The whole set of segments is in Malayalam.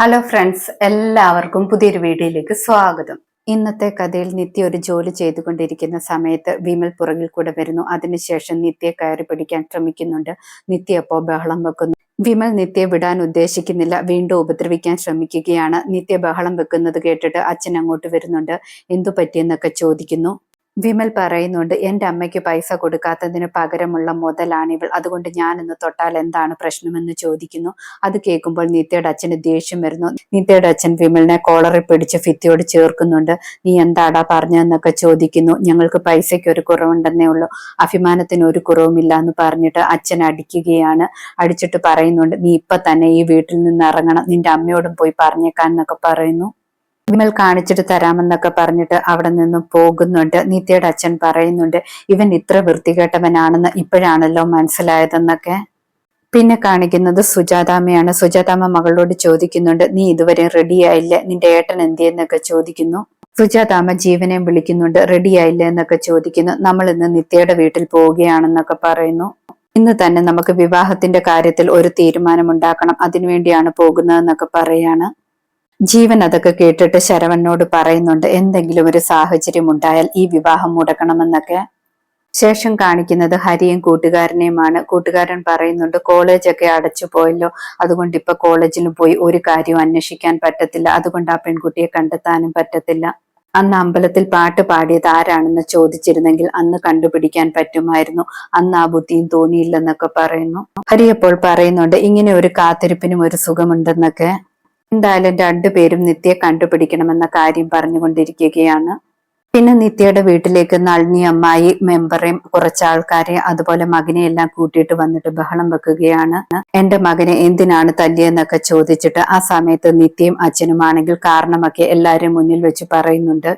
ഹലോ ഫ്രണ്ട്സ് എല്ലാവർക്കും പുതിയൊരു വീഡിയോയിലേക്ക് സ്വാഗതം. ഇന്നത്തെ കഥയിൽ നിത്യ ഒരു ജോലി ചെയ്തുകൊണ്ടിരിക്കുന്ന സമയത്ത് വിമൽ പുറകിൽ കൂടെ വരുന്നു. അതിനുശേഷം നിത്യയെ കയറി പിടിക്കാൻ ശ്രമിക്കുന്നുണ്ട്. നിത്യ അപ്പോ ബഹളം വെക്കുന്നു. വിമൽ നിത്യയെ വിടാൻ ഉദ്ദേശിക്കുന്നില്ല. വീണ്ടും ഉപദ്രവിക്കാൻ ശ്രമിക്കുകയാണ്. നിത്യ ബഹളം വെക്കുന്നത് കേട്ടിട്ട് അച്ഛൻ അങ്ങോട്ട് വരുന്നുണ്ട്. എന്തു പറ്റിയെന്നൊക്കെ ചോദിക്കുന്നു. വിമൽ പറയുന്നുണ്ട് എന്റെ അമ്മയ്ക്ക് പൈസ കൊടുക്കാത്തതിന് പകരമുള്ള മുതലാണിവൾ. അതുകൊണ്ട് ഞാൻ ഇന്ന് തൊട്ടാൽ എന്താണ് പ്രശ്നമെന്ന് ചോദിക്കുന്നു. അത് കേൾക്കുമ്പോൾ നിത്യയുടെ അച്ഛന് ദേഷ്യം വരുന്നു. നിത്യയുടെ അച്ഛൻ വിമലിനെ കോളറിൽ പിടിച്ച് ഫിത്തിയോട് ചേർക്കുന്നുണ്ട്. നീ എന്താടാ പറഞ്ഞതെന്നൊക്കെ ചോദിക്കുന്നു. ഞങ്ങൾക്ക് പൈസയ്ക്ക് ഒരു കുറവുണ്ടെന്നേ ഉള്ളൂ. അഭിമാനത്തിന് ഒരു കുറവുമില്ല എന്ന് പറഞ്ഞിട്ട് അച്ഛൻ അടിക്കുകയാണ്. അടിച്ചിട്ട് പറയുന്നുണ്ട് നീ ഇപ്പൊ തന്നെ ഈ വീട്ടിൽ നിന്ന് ഇറങ്ങണം. നിന്റെ അമ്മയോടും പോയി പറഞ്ഞേക്കാൻ എന്നൊക്കെ പറയുന്നു. വിമൽ കാണിച്ചിട്ട് തരാമെന്നൊക്കെ പറഞ്ഞിട്ട് അവിടെ നിന്നും പോകുന്നുണ്ട്. നിത്യയുടെ അച്ഛൻ പറയുന്നുണ്ട് ഇവൻ ഇത്ര വൃത്തികെട്ടവനാണെന്ന് ഇപ്പോഴാണല്ലോ മനസ്സിലായതെന്നൊക്കെ. പിന്നെ കാണിക്കുന്നത് സുജാതാമ്മയാണ്. സുജാതാമ്മ മകളോട് ചോദിക്കുന്നുണ്ട് നീ ഇതുവരെ റെഡിയായില്ലേ? നിന്റെ ഏട്ടൻ എന്തിയെന്നൊക്കെ ചോദിക്കുന്നു? സുജാതാമ്മ ജീവനെ വിളിക്കുന്നുണ്ട് റെഡിയായില്ലേ? എന്നൊക്കെ ചോദിക്കുന്നു. നമ്മൾ ഇന്ന് നിത്യയുടെ വീട്ടിൽ പോവുകയാണെന്നൊക്കെ പറയുന്നു. ഇന്ന് തന്നെ നമുക്ക് വിവാഹത്തിന്റെ കാര്യത്തിൽ ഒരു തീരുമാനം ഉണ്ടാക്കണം അതിനുവേണ്ടിയാണ് പോകുന്നതെന്നൊക്കെ പറയാണ്. ജീവൻ അതൊക്കെ കേട്ടിട്ട് ശരവനോട് പറയുന്നുണ്ട് എന്തെങ്കിലും ഒരു സാഹചര്യം ഉണ്ടായാൽ ഈ വിവാഹം മുടക്കണമെന്നൊക്കെ. ശേഷം കാണിക്കുന്നത് ഹരിയും കൂട്ടുകാരനെയുമാണ്. കൂട്ടുകാരൻ പറയുന്നുണ്ട് കോളേജൊക്കെ അടച്ചു പോയല്ലോ. അതുകൊണ്ട് ഇപ്പൊ കോളേജിൽ പോയി ഒരു കാര്യവും അന്വേഷിക്കാൻ പറ്റത്തില്ല. അതുകൊണ്ട് ആ പെൺകുട്ടിയെ കണ്ടെത്താനും പറ്റത്തില്ല. അന്ന് അമ്പലത്തിൽ പാട്ട് പാടിയത് ആരാണെന്ന് ചോദിച്ചിരുന്നെങ്കിൽ അന്ന് കണ്ടുപിടിക്കാൻ പറ്റുമായിരുന്നു. അന്ന് ആ ബുദ്ധിയും തോന്നിയില്ലെന്നൊക്കെ പറയുന്നു. ഹരി അപ്പോൾ പറയുന്നുണ്ട് ഇങ്ങനെ ഒരു കാത്തിരിപ്പിനും ഒരു സുഖമുണ്ടെന്നൊക്കെ. എന്തായാലും രണ്ടുപേരും നിത്യയെ കണ്ടുപിടിക്കണമെന്ന കാര്യം പറഞ്ഞുകൊണ്ടിരിക്കുകയാണ്. പിന്നെ നിത്യയുടെ വീട്ടിലേക്ക് നളിനി അമ്മായി മെമ്പറേയും കുറച്ച് ആൾക്കാരെ അതുപോലെ മകനെ എല്ലാം കൂട്ടിയിട്ട് വന്നിട്ട് ബഹളം വെക്കുകയാണ്. എന്റെ മകനെ എന്തിനാണ് തല്ലിയെന്നൊക്കെ ചോദിച്ചിട്ട് ആ സമയത്ത് നിത്യയും അച്ഛനുമാണെങ്കിൽ കാരണമൊക്കെ എല്ലാരും മുന്നിൽ വെച്ച് പറയുന്നുണ്ട്.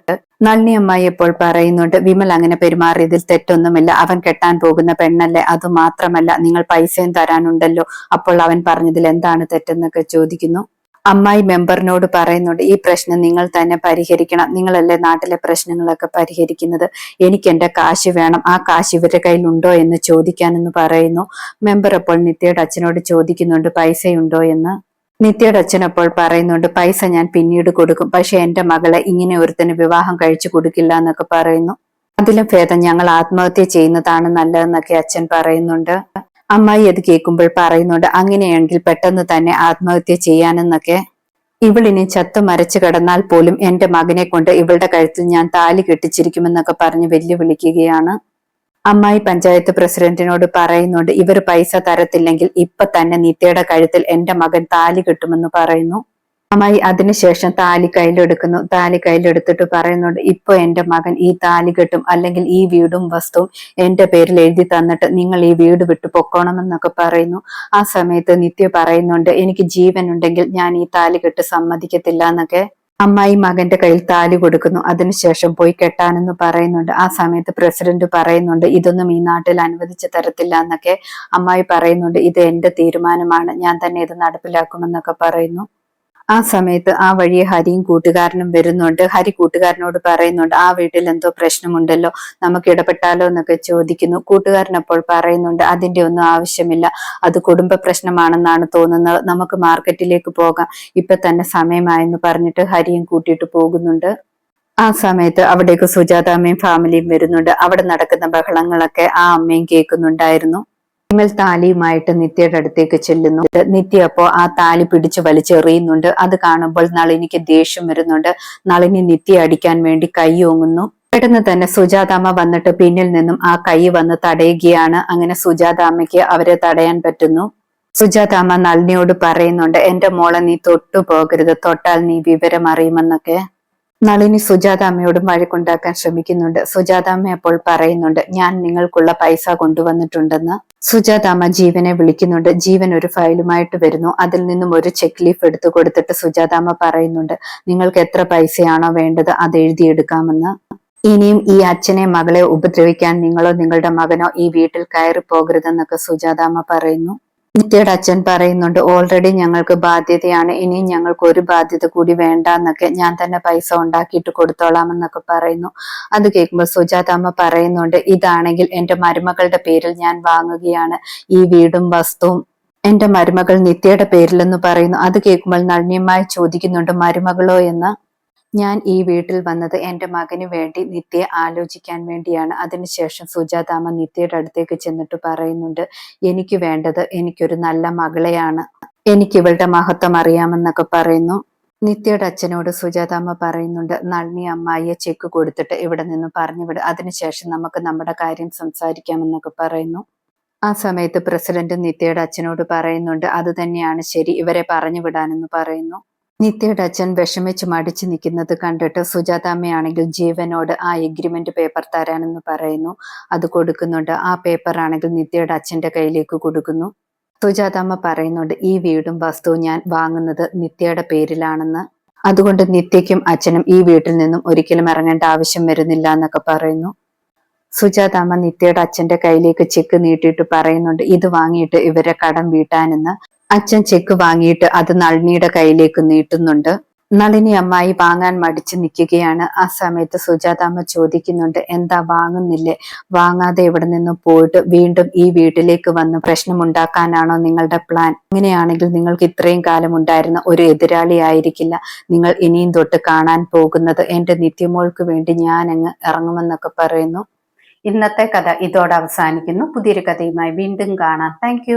നളിനി അമ്മായി ഇപ്പോൾ പറയുന്നുണ്ട് വിമൽ അങ്ങനെ പെരുമാറിയതിൽ തെറ്റൊന്നുമില്ല. അവൻ കെട്ടാൻ പോകുന്ന പെണ്ണല്ലേ? അത് മാത്രമല്ല നിങ്ങൾ പൈസയും തരാനുണ്ടല്ലോ. അപ്പോൾ അവൻ പറഞ്ഞതിൽ എന്താണ് തെറ്റെന്നൊക്കെ ചോദിക്കുന്നു. അമ്മായി മെമ്പറിനോട് പറയുന്നുണ്ട് ഈ പ്രശ്നം നിങ്ങൾ തന്നെ പരിഹരിക്കണം. നിങ്ങളല്ലേ നാട്ടിലെ പ്രശ്നങ്ങളൊക്കെ പരിഹരിക്കുന്നത്. എനിക്ക് എന്റെ കാശ് വേണം. ആ കാശ് ഇവരുടെ കയ്യിലുണ്ടോ എന്ന് ചോദിക്കാനെന്ന് പറയുന്നു. മെമ്പർ അപ്പോൾ നിത്യയുടെ അച്ഛനോട് ചോദിക്കുന്നുണ്ട് പൈസയുണ്ടോ എന്ന്? നിത്യയുടെ അച്ഛൻ അപ്പോൾ പറയുന്നുണ്ട് പൈസ ഞാൻ പിന്നീട് കൊടുക്കും. പക്ഷെ എന്റെ മകളെ ഇങ്ങനെ ഒരുത്തന് വിവാഹം കഴിച്ചു കൊടുക്കില്ല എന്നൊക്കെ പറയുന്നു. അതിലും ഭേദം ഞങ്ങൾ ആത്മഹത്യ ചെയ്യുന്നതാണ് നല്ലതെന്നൊക്കെ അച്ഛൻ പറയുന്നുണ്ട്. അമ്മായി അത് കേൾക്കുമ്പോൾ പറയുന്നുണ്ട് അങ്ങനെയാണെങ്കിൽ പെട്ടെന്ന് തന്നെ ആത്മഹത്യ ചെയ്യാനെന്നൊക്കെ. ഇവളിനി ചത്തു മരച്ചു കിടന്നാൽ പോലും എന്റെ മകനെ കൊണ്ട് ഇവളുടെ കഴുത്തിൽ ഞാൻ താലി കെട്ടിച്ചിരിക്കുമെന്നൊക്കെ പറഞ്ഞ് വെല്ലുവിളിക്കുകയാണ്. അമ്മായി പഞ്ചായത്ത് പ്രസിഡന്റിനോട് പറയുന്നുണ്ട് ഇവർ പൈസ തരത്തില്ലെങ്കിൽ ഇപ്പൊ തന്നെ നിത്യയുടെ കഴുത്തിൽ എന്റെ മകൻ താലി കെട്ടുമെന്ന് പറയുന്നു. അമ്മായി അതിനുശേഷം താലി കയ്യിലെടുക്കുന്നു. താലി കയ്യിലെടുത്തിട്ട് പറയുന്നുണ്ട് ഇപ്പൊ എന്റെ മകൻ ഈ താലി കെട്ടും അല്ലെങ്കിൽ ഈ വീടും വസ്തുവും എന്റെ പേരിൽ എഴുതി തന്നിട്ട് നിങ്ങൾ ഈ വീട് വിട്ടു പൊക്കോണമെന്നൊക്കെ പറയുന്നു. ആ സമയത്ത് നിത്യ പറയുന്നുണ്ട് എനിക്ക് ജീവൻ ഉണ്ടെങ്കിൽ ഞാൻ ഈ താലി കെട്ട് സമ്മതിക്കത്തില്ല എന്നൊക്കെ അമ്മായി മകന്റെ കയ്യിൽ താലി കൊടുക്കുന്നു. അതിനുശേഷം പോയി കെട്ടാനെന്ന് പറയുന്നുണ്ട്. ആ സമയത്ത് പ്രസിഡന്റ് പറയുന്നുണ്ട് ഇതൊന്നും ഈ നാട്ടിൽ അനുവദിച്ചു തരത്തില്ല എന്നൊക്കെ അമ്മായി പറയുന്നുണ്ട്. ഇത് എന്റെ തീരുമാനമാണ്. ഞാൻ തന്നെ ഇത് നടപ്പിലാക്കുമെന്നൊക്കെ പറയുന്നു. ആ സമയത്ത് ആ വഴി ഹരിയും കൂട്ടുകാരനും വരുന്നുണ്ട്. ഹരി കൂട്ടുകാരനോട് പറയുന്നുണ്ട് ആ വീട്ടിൽ എന്തോ പ്രശ്നമുണ്ടല്ലോ നമുക്ക് ഇടപെട്ടാലോ എന്നൊക്കെ ചോദിക്കുന്നു. കൂട്ടുകാരൻ അപ്പോൾ പറയുന്നുണ്ട് അതിന്റെ ഒന്നും ആവശ്യമില്ല. അത് കുടുംബ പ്രശ്നമാണെന്നാണ് തോന്നുന്നത്. നമുക്ക് മാർക്കറ്റിലേക്ക് പോകാം. ഇപ്പൊ തന്നെ സമയമായെന്ന് പറഞ്ഞിട്ട് ഹരിയും കൂട്ടിയിട്ട് പോകുന്നുണ്ട്. ആ സമയത്ത് അവിടേക്ക് സുജാതാമ്മയും ഫാമിലിയും വരുന്നുണ്ട്. അവിടെ നടക്കുന്ന ബഹളങ്ങളൊക്കെ ആ അമ്മയും കേൾക്കുന്നുണ്ടായിരുന്നു. വിമൽ താലിയുമായിട്ട് നിത്യയുടെ അടുത്തേക്ക് ചെല്ലുന്നു. നിത്യ അപ്പോ ആ താലി പിടിച്ച് വലിച്ചെറിയുന്നുണ്ട്. അത് കാണുമ്പോൾ നളിനിക്ക് ദേഷ്യം വരുന്നുണ്ട്. നളിനി നിത്യ അടിക്കാൻ വേണ്ടി കൈ ഓങ്ങുന്നു. പെട്ടെന്ന് തന്നെ സുജാതാമ്മ വന്നിട്ട് പിന്നിൽ നിന്നും ആ കൈ വന്ന് തടയുകയാണ്. അങ്ങനെ സുജാതാമ്മയ്ക്ക് അവരെ തടയാൻ പറ്റുന്നു. സുജാതാമ്മ നളിനിയോട് പറയുന്നുണ്ട് എന്റെ മോളെ നീ തൊട്ടു പോകരുത് തൊട്ടാൽ നീ വിവരം അറിയുമെന്നൊക്കെ നളിനി സുജാതാമ്മയോടും വഴക്കുണ്ടാക്കാൻ ശ്രമിക്കുന്നുണ്ട്. സുജാതാമ്മ അപ്പോൾ പറയുന്നുണ്ട് ഞാൻ നിങ്ങൾക്കുള്ള പൈസ കൊണ്ടുവന്നിട്ടുണ്ടെന്ന്. സുജാതാമ്മ ജീവനെ വിളിക്കുന്നുണ്ട്. ജീവൻ ഒരു ഫയലുമായിട്ട് വരുന്നു. അതിൽ നിന്നും ഒരു ചെക്ക് ലീഫ് എടുത്തു കൊടുത്തിട്ട് സുജാതാമ്മ പറയുന്നുണ്ട് നിങ്ങൾക്ക് എത്ര പൈസയാണോ വേണ്ടത് അത് എഴുതിയെടുക്കാമെന്ന്. ഇനിയും ഈ അച്ഛനെ മകളെ ഉപദ്രവിക്കാൻ നിങ്ങളോ നിങ്ങളുടെ മകനോ ഈ വീട്ടിൽ കയറി പോകരുതെന്നൊക്കെ സുജാതാമ്മ പറയുന്നു. നിത്യയുടെ അച്ഛൻ പറയുന്നുണ്ട് ഓൾറെഡി ഞങ്ങൾക്ക് ബാധ്യതയാണ്. ഇനി ഞങ്ങൾക്ക് ഒരു ബാധ്യത കൂടി വേണ്ട എന്നൊക്കെ ഞാൻ തന്നെ പൈസ ഉണ്ടാക്കിയിട്ട് കൊടുത്തോളാം എന്നൊക്കെ പറയുന്നു. അത് കേൾക്കുമ്പോൾ സുജാതമ്മ പറയുന്നുണ്ട് ഇതാണെങ്കിൽ എന്റെ മരുമകളുടെ പേരിൽ ഞാൻ വാങ്ങുകയാണ്. ഈ വീടും വസ്തുവും എന്റെ മരുമകൾ നിത്യയുടെ പേരിലെന്ന് പറയുന്നു. അത് കേൾക്കുമ്പോൾ നളിനിയമ്മായി ചോദിക്കുന്നുണ്ട് മരുമകളോ എന്ന്? ഞാൻ ഈ വീട്ടിൽ വന്നത് എന്റെ മകന് വേണ്ടി നിത്യയെ ആലോചിക്കാൻ വേണ്ടിയാണ്. അതിനുശേഷം സുജാതാമ്മ നിത്യയുടെ അടുത്തേക്ക് ചെന്നിട്ട് പറയുന്നുണ്ട് എനിക്ക് വേണ്ടത് എനിക്കൊരു നല്ല മകളെയാണ്. എനിക്ക് ഇവളുടെ മഹത്വം അറിയാമെന്നൊക്കെ പറയുന്നു. നിത്യയുടെ അച്ഛനോട് സുജാതാമ്മ പറയുന്നുണ്ട് നളിനി അമ്മായിയെ ചെക്ക് കൊടുത്തിട്ട് ഇവിടെ നിന്ന് പറഞ്ഞു വിടും. അതിനുശേഷം നമുക്ക് നമ്മുടെ കാര്യം സംസാരിക്കാമെന്നൊക്കെ പറയുന്നു. ആ സമയത്ത് പ്രസിഡന്റ് നിത്യയുടെ അച്ഛനോട് പറയുന്നുണ്ട് അത് തന്നെയാണ് ശരി ഇവരെ പറഞ്ഞു വിടാനെന്ന് പറയുന്നു. നിത്യയുടെ അച്ഛൻ വിഷമിച്ച് മടിച്ചു നിൽക്കുന്നത് കണ്ടിട്ട് സുജാതാമ്മയാണെങ്കിൽ ജീവനോട് ആ എഗ്രിമെന്റ് പേപ്പർ തരാനെന്ന് പറയുന്നു. അത് കൊടുക്കുന്നുണ്ട്. ആ പേപ്പർ ആണെങ്കിൽ നിത്യയുടെ അച്ഛന്റെ കയ്യിലേക്ക് കൊടുക്കുന്നു. സുജാതാമ്മ പറയുന്നുണ്ട് ഈ വീടും വസ്തുവും ഞാൻ വാങ്ങുന്നത് നിത്യയുടെ പേരിലാണെന്ന്. അതുകൊണ്ട് നിത്യയ്ക്കും അച്ഛനും ഈ വീട്ടിൽ നിന്നും ഒരിക്കലും ഇറങ്ങേണ്ട ആവശ്യം വരുന്നില്ല എന്നൊക്കെ പറയുന്നു. സുജാതാമ്മ നിത്യയുടെ അച്ഛന്റെ കയ്യിലേക്ക് ചെക്ക് നീട്ടിയിട്ട് പറയുന്നുണ്ട് ഇത് വാങ്ങിയിട്ട് ഇവരെ കടം വീട്ടാനെന്ന്. അച്ഛൻ ചെക്ക് വാങ്ങിയിട്ട് അത് നളിനിയുടെ കയ്യിലേക്ക് നീട്ടുന്നുണ്ട്. നളിനി അമ്മായി വാങ്ങാൻ മടിച്ചു നിൽക്കുകയാണ്. ആ സമയത്ത് സുജാതാമ്മ ചോദിക്കുന്നുണ്ട് എന്താ വാങ്ങുന്നില്ലേ? വാങ്ങാതെ ഇവിടെ നിന്ന് പോയിട്ട് വീണ്ടും ഈ വീട്ടിലേക്ക് വന്ന് പ്രശ്നമുണ്ടാക്കാനാണോ നിങ്ങളുടെ പ്ലാൻ അങ്ങനെയാണെങ്കിൽ നിങ്ങൾക്ക് ഇത്രയും കാലം ഉണ്ടായിരുന്ന ഒരു എതിരാളി ആയിരിക്കില്ല. നിങ്ങൾ ഇനിയും തൊട്ട് കാണാൻ പോകുന്നത് എന്റെ നിത്യമോൾക്ക് വേണ്ടി ഞാൻ അങ്ങ് ഇറങ്ങുമെന്നൊക്കെ പറയുന്നു. ഇന്നത്തെ കഥ ഇതോടെ അവസാനിക്കുന്നു. പുതിയൊരു കഥയുമായി വീണ്ടും കാണാം. താങ്ക്